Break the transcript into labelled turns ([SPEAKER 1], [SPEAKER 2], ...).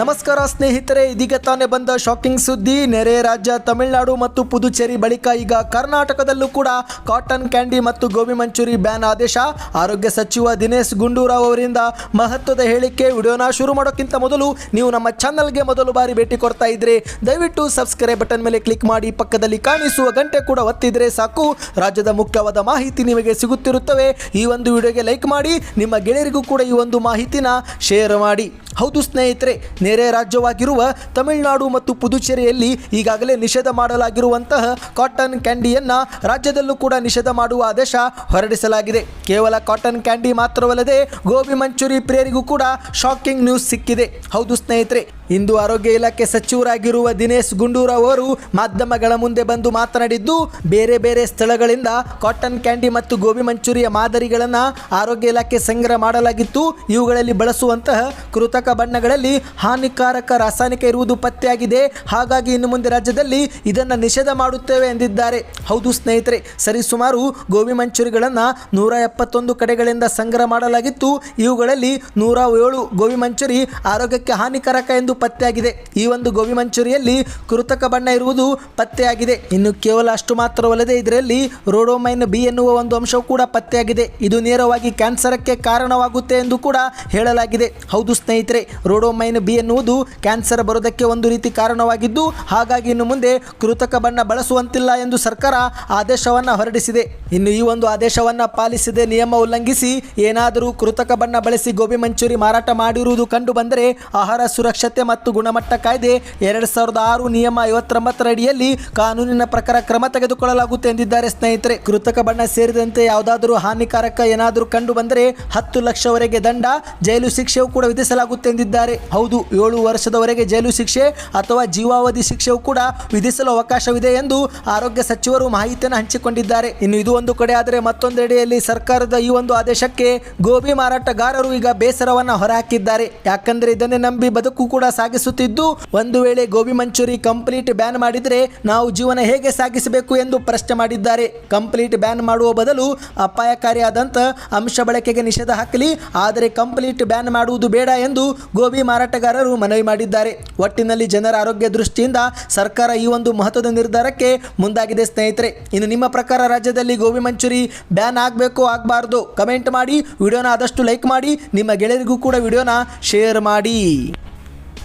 [SPEAKER 1] ನಮಸ್ಕಾರ ಸ್ನೇಹಿತರೆ, ಇದೀಗ ತಾನೇ ಬಂದ ಶಾಕಿಂಗ್ ಸುದ್ದಿ. ನೆರೆ ರಾಜ್ಯ ತಮಿಳುನಾಡು ಮತ್ತು ಪುದುಚೇರಿ ಬಳಿಕ ಈಗ ಕರ್ನಾಟಕದಲ್ಲೂ ಕೂಡ ಕಾಟನ್ ಕ್ಯಾಂಡಿ ಮತ್ತು ಗೋಬಿ ಮಂಚೂರಿ ಬ್ಯಾನ್ ಆದೇಶ. ಆರೋಗ್ಯ ಸಚಿವ ದಿನೇಶ್ ಗುಂಡೂರಾವ್ ಅವರಿಂದ ಮಹತ್ವದ ಹೇಳಿಕೆ ವಿಡಿಯೋನ ಶುರು ಮಾಡೋಕ್ಕಿಂತ ಮೊದಲು ನೀವು ನಮ್ಮ ಚಾನಲ್ಗೆ ಮೊದಲು ಬಾರಿ ಭೇಟಿ ಕೊಡ್ತಾ ಇದ್ರೆ ದಯವಿಟ್ಟು ಸಬ್ಸ್ಕ್ರೈಬ್ ಬಟನ್ ಮೇಲೆ ಕ್ಲಿಕ್ ಮಾಡಿ ಪಕ್ಕದಲ್ಲಿ ಕಾಣಿಸುವ ಗಂಟೆ ಕೂಡ ಒತ್ತಿದ್ರೆ ಸಾಕು. ರಾಜ್ಯದ ಮುಖ್ಯವಾದ ಮಾಹಿತಿ ನಿಮಗೆ ಸಿಗುತ್ತಿರುತ್ತವೆ. ಈ ಒಂದು ವಿಡಿಯೋಗೆ ಲೈಕ್ ಮಾಡಿ. ನಿಮ್ಮ ಗೆಳೆಯರಿಗೂ ಕೂಡ ಈ ಒಂದು ಮಾಹಿತಿನ ಶೇರ್ ಮಾಡಿ. ಹೌದು ಸ್ನೇಹಿತರೆ ನೆರೆ ರಾಜ್ಯವಾಗಿರುವ ತಮಿಳುನಾಡು ಮತ್ತು ಪುದುಚೇರಿಯಲ್ಲಿ ಈಗಾಗಲೇ ನಿಷೇಧ ಮಾಡಲಾಗಿರುವಂತಹ ಕಾಟನ್ ಕ್ಯಾಂಡಿಯನ್ನು ರಾಜ್ಯದಲ್ಲೂ ಕೂಡ ನಿಷೇಧ ಮಾಡುವ ಆದೇಶ ಹೊರಡಿಸಲಾಗಿದೆ. ಕೇವಲ ಕಾಟನ್ ಕ್ಯಾಂಡಿ ಮಾತ್ರವಲ್ಲದೆ ಗೋಬಿ ಮಂಚೂರಿ ಪ್ರಿಯರಿಗೂ ಕೂಡ ಶಾಕಿಂಗ್ ನ್ಯೂಸ್ ಸಿಕ್ಕಿದೆ. ಹೌದು ಸ್ನೇಹಿತರೆ, ಇಂದು ಆರೋಗ್ಯ ಇಲಾಖೆ ಸಚಿವರಾಗಿರುವ ದಿನೇಶ್ ಗುಂಡೂರಾವ್ ಅವರು ಮಾಧ್ಯಮಗಳ ಮುಂದೆ ಬಂದು ಮಾತನಾಡಿದ್ದು, ಬೇರೆ ಬೇರೆ ಸ್ಥಳಗಳಿಂದ ಕಾಟನ್ ಕ್ಯಾಂಡಿ ಮತ್ತು ಗೋಬಿ ಮಂಚೂರಿಯ ಮಾದರಿಗಳನ್ನು ಆರೋಗ್ಯ ಇಲಾಖೆ ಸಂಗ್ರಹ ಮಾಡಲಾಗಿತ್ತು. ಇವುಗಳಲ್ಲಿ ಬಳಸುವಂತಹ ಕೃತಕ ಬಣ್ಣಗಳಲ್ಲಿ ಹಾನಿಕಾರಕ ರಾಸಾಯನಿಕ ಇರುವುದು ಪತ್ತೆಯಾಗಿದೆ. ಹಾಗಾಗಿ ಇನ್ನು ಮುಂದೆ ರಾಜ್ಯದಲ್ಲಿ ಇದನ್ನು ನಿಷೇಧ ಮಾಡುತ್ತೇವೆ ಎಂದಿದ್ದಾರೆ. ಹೌದು ಸ್ನೇಹಿತರೆ, ಸರಿಸುಮಾರು ಗೋಬಿ ಮಂಚೂರಿಗಳನ್ನು ನೂರ ಎಪ್ಪತ್ತೊಂದು ಕಡೆಗಳಿಂದ ಸಂಗ್ರಹ ಮಾಡಲಾಗಿತ್ತು. ಇವುಗಳಲ್ಲಿ ನೂರ ಏಳು ಗೋಬಿ ಮಂಚೂರಿ ಆರೋಗ್ಯಕ್ಕೆ ಹಾನಿಕಾರಕ ಎಂದು ಪತ್ತೆಯಾಗಿದೆ. ಈ ಒಂದು ಗೋಬಿ ಮಂಚೂರಿಯಲ್ಲಿ ಕೃತಕ ಬಣ್ಣ ಇರುವುದು ಪತ್ತೆಯಾಗಿದೆ. ಇನ್ನು ಕೇವಲ ಅಷ್ಟು ಮಾತ್ರವಲ್ಲದೆ ಇದರಲ್ಲಿ ರೋಡೋಮೈನ್ ಬಿ ಎನ್ನುವ ಒಂದು ಅಂಶವು ಕೂಡ ಪತ್ತೆಯಾಗಿದೆ. ಇದು ನೇರವಾಗಿ ಕ್ಯಾನ್ಸರಕ್ಕೆ ಕಾರಣವಾಗುತ್ತೆ ಎಂದು ಕೂಡ ಹೇಳಲಾಗಿದೆ. ಹೌದು ಸ್ನೇಹಿತರೆ, ರೋಡೋಮೈನ್ ಬಿ ಎನ್ನುವುದು ಕ್ಯಾನ್ಸರ್ ಬರೋದಕ್ಕೆ ಒಂದು ರೀತಿ ಕಾರಣವಾಗಿದ್ದು, ಹಾಗಾಗಿ ಇನ್ನು ಮುಂದೆ ಕೃತಕ ಬಣ್ಣ ಬಳಸುವಂತಿಲ್ಲ ಎಂದು ಸರ್ಕಾರ ಆದೇಶವನ್ನು ಹೊರಡಿಸಿದೆ. ಇನ್ನು ಈ ಒಂದು ಆದೇಶವನ್ನು ಪಾಲಿಸದೆ ನಿಯಮ ಉಲ್ಲಂಘಿಸಿ ಏನಾದರೂ ಕೃತಕ ಬಣ್ಣ ಬಳಸಿ ಗೋಬಿ ಮಂಚೂರಿ ಮಾರಾಟ ಮಾಡಿರುವುದು ಕಂಡು ಬಂದರೆ ಆಹಾರ ಸುರಕ್ಷತೆ ಮತ್ತು ಗುಣಮಟ್ಟ ಕಾಯ್ದೆ ಎರಡು ಸಾವಿರದ ಆರು ನಿಯಮ ಐವತ್ತೊಂಬತ್ತರ ಅಡಿಯಲ್ಲಿ ಕಾನೂನಿನ ಪ್ರಕಾರ ಕ್ರಮ ತೆಗೆದುಕೊಳ್ಳಲಾಗುತ್ತೆ ಎಂದಿದ್ದಾರೆ ಸ್ನೇಹಿತರೆ. ಕೃತಕ ಬಣ್ಣ ಸೇರಿದಂತೆ ಯಾವುದಾದರೂ ಹಾನಿಕಾರಕ ಏನಾದರೂ ಕಂಡು ಬಂದರೆ ಹತ್ತು ಲಕ್ಷವರೆಗೆ ದಂಡ, ಜೈಲು ಶಿಕ್ಷೆಯೂ ಕೂಡ ವಿಧಿಸಲಾಗುತ್ತೆ ಎಂದಿದ್ದಾರೆ. ಹೌದು ಏಳು ವರ್ಷದವರೆಗೆ ಜೈಲು ಶಿಕ್ಷೆ ಅಥವಾ ಜೀವಾವಧಿ ಶಿಕ್ಷೆಯೂ ಕೂಡ ವಿಧಿಸಲು ಅವಕಾಶವಿದೆ ಎಂದು ಆರೋಗ್ಯ ಸಚಿವರು ಮಾಹಿತಿಯನ್ನು ಹಂಚಿಕೊಂಡಿದ್ದಾರೆ. ಇನ್ನು ಇದು ಒಂದು ಕಡೆ ಆದರೆ ಮತ್ತೊಂದೆಡೆಯಲ್ಲಿ ಸರ್ಕಾರದ ಈ ಒಂದು ಆದೇಶಕ್ಕೆ ಗೋಬಿ ಮಾರಾಟಗಾರರು ಈಗ ಬೇಸರವನ್ನ ಹೊರಹಾಕಿದ್ದಾರೆ. ಯಾಕಂದ್ರೆ ಇದನ್ನೇ ನಂಬಿ ಬದುಕು ಕೂಡ ಸಾಗಿಸುತ್ತಿದ್ದು, ಒಂದು ವೇಳೆ ಗೋಬಿ ಮಂಚೂರಿ ಕಂಪ್ಲೀಟ್ ಬ್ಯಾನ್ ಮಾಡಿದರೆ ನಾವು ಜೀವನ ಹೇಗೆ ಸಾಗಿಸಬೇಕು ಎಂದು ಪ್ರಶ್ನೆ ಮಾಡಿದ್ದಾರೆ. ಕಂಪ್ಲೀಟ್ ಬ್ಯಾನ್ ಮಾಡುವ ಬದಲು ಅಪಾಯಕಾರಿಯಾದಂಥ ಅಂಶ ಬಳಕೆಗೆ ನಿಷೇಧ ಹಾಕಲಿ, ಆದರೆ ಕಂಪ್ಲೀಟ್ ಬ್ಯಾನ್ ಮಾಡುವುದು ಬೇಡ ಎಂದು ಗೋಬಿ ಮಾರಾಟಗಾರರು ಮನವಿ ಮಾಡಿದ್ದಾರೆ. ಒಟ್ಟಿನಲ್ಲಿ ಜನರ ಆರೋಗ್ಯ ದೃಷ್ಟಿಯಿಂದ ಸರ್ಕಾರ ಈ ಒಂದು ಮಹತ್ವದ ನಿರ್ಧಾರಕ್ಕೆ ಮುಂದಾಗಿದೆ ಸ್ನೇಹಿತರೆ. ಇನ್ನು ನಿಮ್ಮ ಪ್ರಕಾರ ರಾಜ್ಯದಲ್ಲಿ ಗೋಬಿ ಮಂಚೂರಿ ಬ್ಯಾನ್ ಆಗಬೇಕು ಆಗಬಾರ್ದು? ಕಮೆಂಟ್ ಮಾಡಿ, ವಿಡಿಯೋನ ಆದಷ್ಟು ಲೈಕ್ ಮಾಡಿ, ನಿಮ್ಮ ಗೆಳೆಯರಿಗೂ ಕೂಡ ವಿಡಿಯೋನ ಶೇರ್ ಮಾಡಿ.